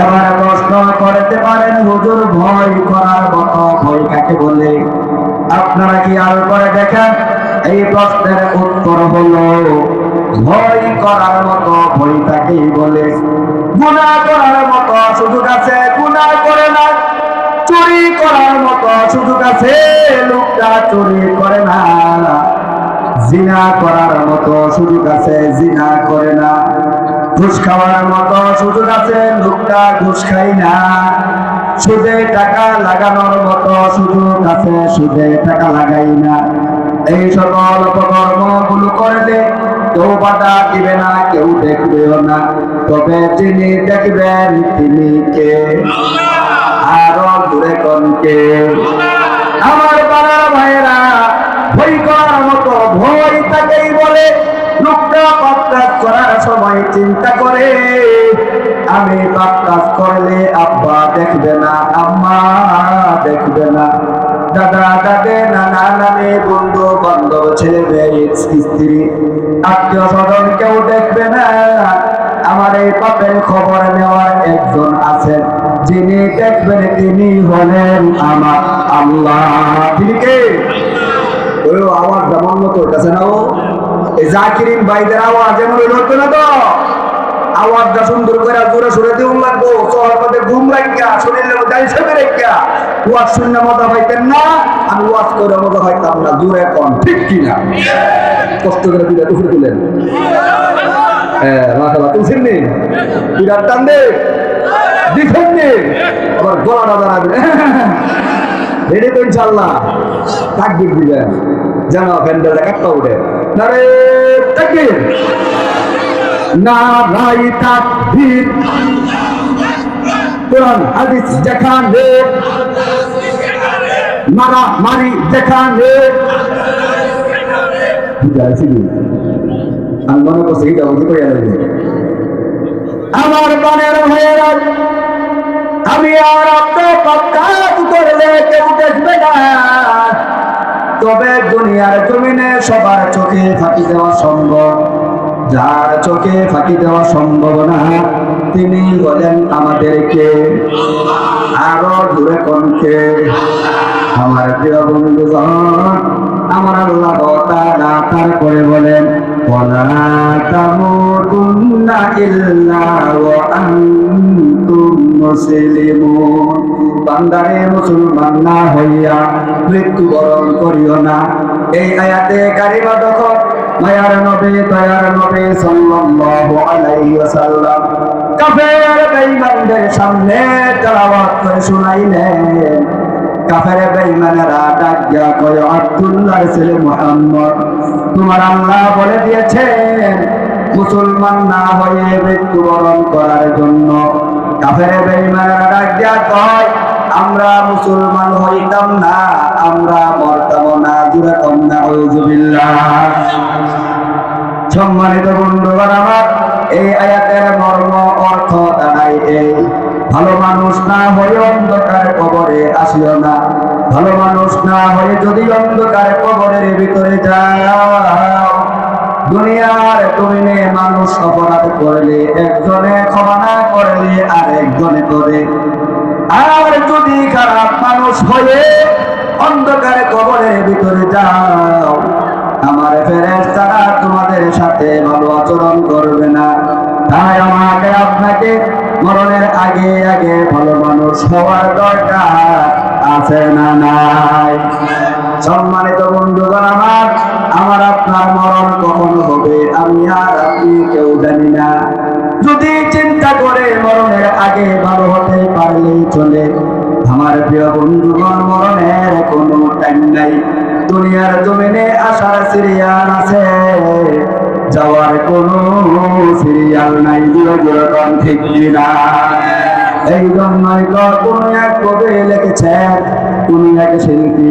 এবার প্রশ্ন করতে পারেন, হুজুর ভয় করার মতো ভয় কাকে বলে? আপনারা কি আর করে দেখেন? এই প্রশ্নের উত্তর হলো, ভয় করার মতো ভয় তাকেই বলে? গুণা করার মতো সুযোগ আছে গুণা করে না। চুরি করার মতো সুযোগ আছে, লোকটা চুরি করে না। জিনা করার মতো সুযোগ আছে, জিনা করে না। ঘুষ খাওয়ার মতো সুযোগ আছে, লোকটা ঘুষ খাই না। সুদে টাকা লাগানোর মতো সুযোগ আছে, সুদে টাকা লাগাই না। এই সকল অপকর্মগুলো করলে কেউ বাধা দিবে না, কেউ দেখবেও না। তবে যিনি দেখবেন, তিনি কে? আরও দূরে কনকে আমার পাড়ার ভাইয়েরা, ভয় করার মতো ভয় তাকেই বলে লোকটা পাপ কাজ করার সময় চিন্তা করে, আমি পাপ কাজ করলে আব্বা দেখবে না, আম্মা দেখবে না। দাদা, দাদে, নানা নামে বন্ধু, বান্ধব, ছেলে মেয়ে, স্ত্রী, আত্মীয় স্বজন কেউ দেখবে না। আমার এই পাপের খবর নেওয়ার একজন আছেন, যিনি দেখবেন তিনি হলেন আমার আল্লাহ। তিনি কে? আওয়াজ যেমন মতো হইতেছে না ও? জাকিরিন ভাইদের আওয়াজ এমন না তো? আওয়াজটা সুন্দর করে জোরে সুরে দিউন লাগবো। শহর মধ্যে ঘুম লাগিয়া শরীরের মধ্যে হিসেবে রেখা ওয়াজ শূন্য মজা পাইতেন না, আমি ওয়াজ করে মজা পাইতাম না জোরে কন ঠিক কিনা? কষ্ট করে তুলেন। হ্যাঁ মাশাআল্লাহ, তুলছেন নি? বিরাট টান দে। নি? আবার গলাটা দাঁড়াবে রেডি তো ইনশাল্লাহ তাকবির দিবেন। যেন কাটটা উঠে। না রে তাকবির না রাই তাকবির। কোরআন, হাদিস যেখানে। মারা, মারি যেখানে। আমার বানের ভাইয়েরা, আমি আর আপনার করলে কেউ দেখবে না। তবে দুনিয়ার জমিনে সবার চোখে ফাঁকি দেওয়া সম্ভব। যার চোখে ফাঁকি দেওয়া সম্ভব না, তিনি বলেন আমাদেরকে। আরও দূরে কনকে আমার প্রিয় বন্ধুগণ, আমার আল্লাহ তাআলা তারপরে বলেন ওয়ালা তামুতুন্না ইল্লা ওয়া আনতুম মুসলিমুন বান্দারে মুসলমান না হইয়া মৃত্যুবরণ করিও না। এই আয়াতে কারিমা দখল মায়ার নবী, দয়ার নবী সাল্লাল্লাহু আলাইহি ওয়াসাল্লাম কাফের বেঈমানদের সামনে তেলাওয়াত করে শুনাইলেন। কাফের কয় ছেলে মুহাম্মদ, তোমার আল্লাহ বলে দিয়েছেন, মুসলমান না হয়ে মৃত্যুবরণ করার জন্য কাফের বেঈমানেরা ডাক দিয়া কয়, আমরা মুসলমান হইতাম না, আমরা মরতাম না জুড়ে কন্যা সম্মানিত বন্ধুগণ আমার, এই আয়াতের মর্ম, অর্থ দাঁড়াই এই। ভালো মানুষ না হয়ে অন্ধকার কবরে আসিও না। ভালো মানুষ না হয়ে যদি অন্ধকার কবরের ভিতরে যাও, দুনিয়ার মানুষ অপরাধ করলে, একজনে ক্ষমা না করলে আর একজনে করে। আর যদি খারাপ মানুষ হয়ে অন্ধকারে কবরের ভিতরে যাও, আমার ফেরেস তারা তোমাদের সাথে ভালো আচরণ করবে না। তাই আমাকে আপনাকে মরণের আগে আগে ভালো মানুষ হওয়ার দরকার আছে না নাই? সম্মানিত বন্ধুগণ, আমার আমার আপনার মরণ কখন হবে চলে। আমার প্রিয় বন্ধুগণ, মরণের কোনো টাইম নাই। দুনিয়ার জমিনে আসার সিরিয়াল আছে। যাওয়ার কোনো সিরিয়াল নাই। দূরে দূরে ঠিক কিনা। এই জন্যই এক কবি লিখেছেন, কোন এক শিল্পী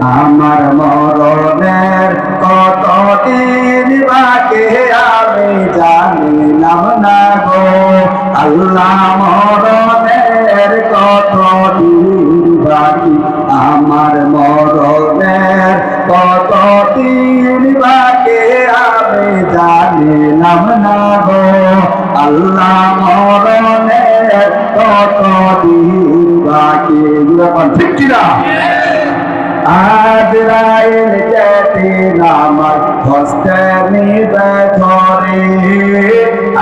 আমার মরণের কত দিন বাকি আমি জানিলাম না গো। আল্লাহ মরণের কত দিন বাকি আমার মরণের কত দিন বাকি আমি জানিলাম না গো। আল্লাহ মরণের কত দিন বাকি ঠিক কিনা? আজ রাইল যেতে নামার হস্তে নিবে ধরে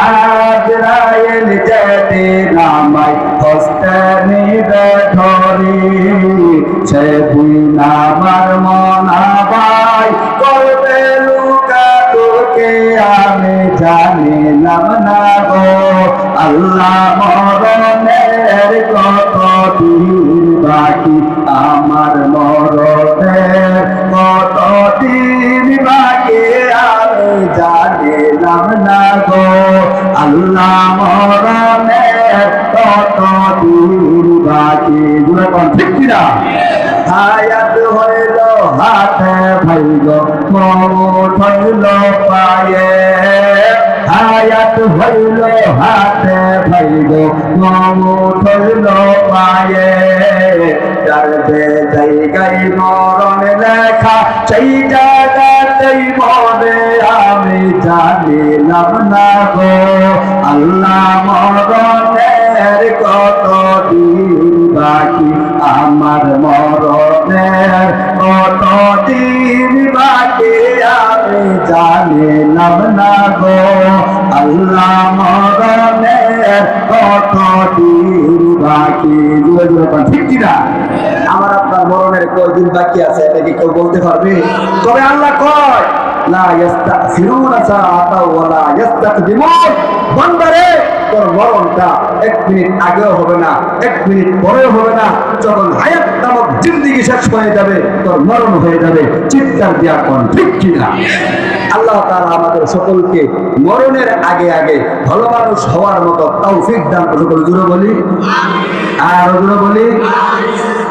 আজ রাইল যেতে নামাই হস্তে নিবে ধরে সে দিন আমার মনাবাই করবে লুকা, তোকে আমি জানিলাম না গো। আল্লাহ মরণের কত দিন বাকি, আমার মরণের কত দিন বাকি, আমি জানিলাম না গো। আল্লাহ মরণের কত দিন বাকি যখন ঠিক কিনা হায়াত হইল হাতে ভাইল মমত হইল পায়ে হায়াত হইল হাতে ভাইল মমত হইল পায়ে যার জায়গায় মরণ লেখা সেই জায়গাতেই মরে আমি জানিলাম না গো, আল্লাহ মরণের কত দিন বাকি? আমার মরণের কত দিন বাকি? আমি জানিলাম না গো, আল্লাহ মরণের কত দিন বাকি? ঠিক কিনা? আপনার মরণের কয়দিন বাকি আছে এটা কি কেউ বলতে পারবে? তবে আল্লাহ কয় তোর মরণটা এক মিনিট আগেও হবে না, এক মিনিট পরেও হবে না। যখন হায়াত নামক জিন্দিগি শেষ হয়ে যাবে, তোর মরণ হয়ে যাবে। চিৎকার কোন, ঠিক আল্লাহ তাআলা আমাদের সকলকে মরণের আগে আগে ভালো মানুষ হওয়ার মতো তৌফিক দান বলি। আর বলি।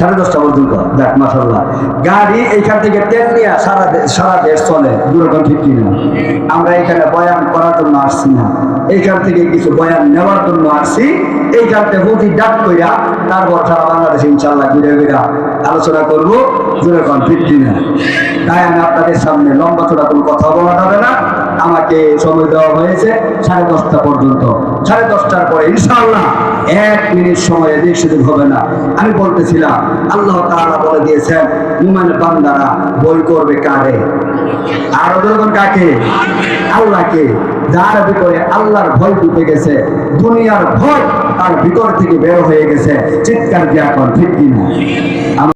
সাড়ে দশটা পর্যন্ত দেখ মাসাল্লাহ গাড়ি এইখান থেকে তেল নিয়ে সারা সারা দেশ চলে। কিনা? আমরা এখানে বয়ান করার জন্য আসছি না। থেকে কিছু বয়ান নেওয়ার জন্য আসছি। এইখান থেকে ডাক কইরা তারপর সারা ইনশাল্লাহ ঘুরে ঘুরে আলোচনা করব, দুরকম ঠিক কিনা? তাই আমি আপনাদের সামনে লম্বা চড়া কোনো কথা বলা যাবে না। আমাকে সময় দেওয়া হয়েছে সাড়ে দশটা পর্যন্ত। সাড়ে দশটার পরে ইনশাআল্লাহ এক মিনিট সময় এদিক সেদিক হবে না। আমি বলতেছিলাম, আল্লাহ তাআলা বলে দিয়েছেন মুমেন বান্দারা বই করবে কারে? আর যখন কাকে? আল্লাহকে। যার ভিতরে আল্লাহর ভয় ঢুকে গেছে, দুনিয়ার ভয় তার ভিতর থেকে বের হয়ে গেছে। চিৎকার দিয়া কর ঠিক কিনা?